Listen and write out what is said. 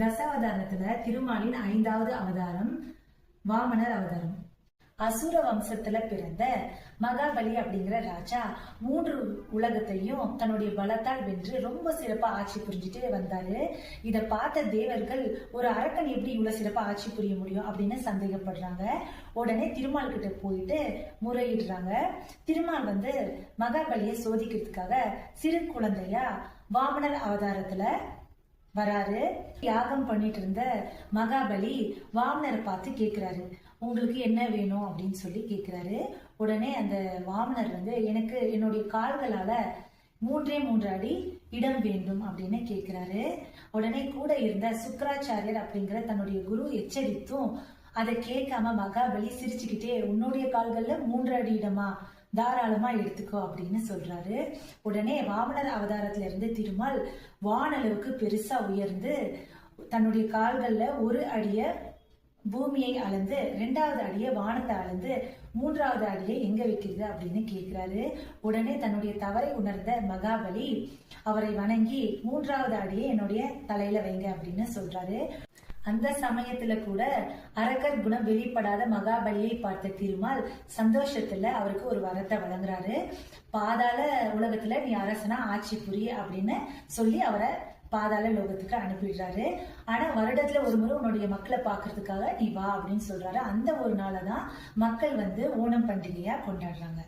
தசாவதாரத்துல திருமாலின் ஐந்தாவது அவதாரம் வாமனர் அவதாரம். அசுர வம்சத்துல பிறந்த மகாபலி அப்படிங்கிற ராஜா மூன்று உலகத்தையும் தன்னுடைய பலத்தால் வென்று ரொம்ப சிறப்பா ஆட்சி புரிஞ்சுட்டு வந்தாரு. இத பார்த்த தேவர்கள் ஒரு அரக்கன் எப்படி இவ்வளவு சிறப்பா ஆட்சி புரிய முடியும் அப்படின்னு சந்தேகப்படுறாங்க. உடனே திருமால் கிட்ட போயிட்டு முறையிடுறாங்க. திருமால் வந்து மகாபலியை சோதிக்கிறதுக்காக சிறு குழந்தையா வாமனர் அவதாரத்துல வராரு. யாகம் பண்ணிட்டு இருந்த மகாபலி வாமனரை பார்த்து கேக்குறாரு. உங்களுக்கு என்ன வேணும்? அப்படின்னு சொல்லி கேக்குறாரு. உடனே அந்த வாமனர் வந்து எனக்கு என்னுடைய கால்களால மூன்றே மூன்று அடி இடம் வேண்டும் அப்படின்னு கேக்குறாரு. உடனே கூட இருந்த சுக்கராச்சாரியர் அப்படிங்கிற தன்னுடைய குரு எச்சரித்தும் அதை கேட்காம மகாபலி சிரிச்சுக்கிட்டே உன்னுடைய கால்கள்ல மூன்று அடி இடமா? தாராளமா எடுத்துக்கோ அப்படின்னு சொல்றாரு. உடனே வாமனர் அவதாரத்துல இருந்து திருமால் வானளவுக்கு பெருசா உயர்ந்து தன்னுடைய கால்கள்ல ஒரு அடிய பூமியை அளந்து ரெண்டாவது அடிய வானத்தை அளந்து மூன்றாவது அடியை எங்க வைக்கிறது அப்படின்னு கேக்குறாரு. உடனே தன்னுடைய தவறை உணர்ந்த மகாபலி அவரை வணங்கி மூன்றாவது அடியை என்னுடைய தலையில வைங்க அப்படின்னு சொல்றாரு. அந்த சமயத்துல கூட அரக்கர் குணம் வெளிப்படாத மகாபலியை பார்த்த திருமால் சந்தோஷத்துல அவருக்கு ஒரு வரத்தை வழங்குறாரு. பாதாள உலகத்துல நீ அரசனா ஆட்சி புரிய அப்படின்னு சொல்லி அவரை பாதாள லோகத்துக்கு அனுப்பிடுறாரு. ஆனா வருடத்துல ஒரு முறை உன்னுடைய மக்களை பாக்குறதுக்காக நீ வா அப்படின்னு சொல்றாரு. அந்த ஒரு நாளை தான் மக்கள் வந்து ஓணம் பண்டிகையா கொண்டாடுறாங்க.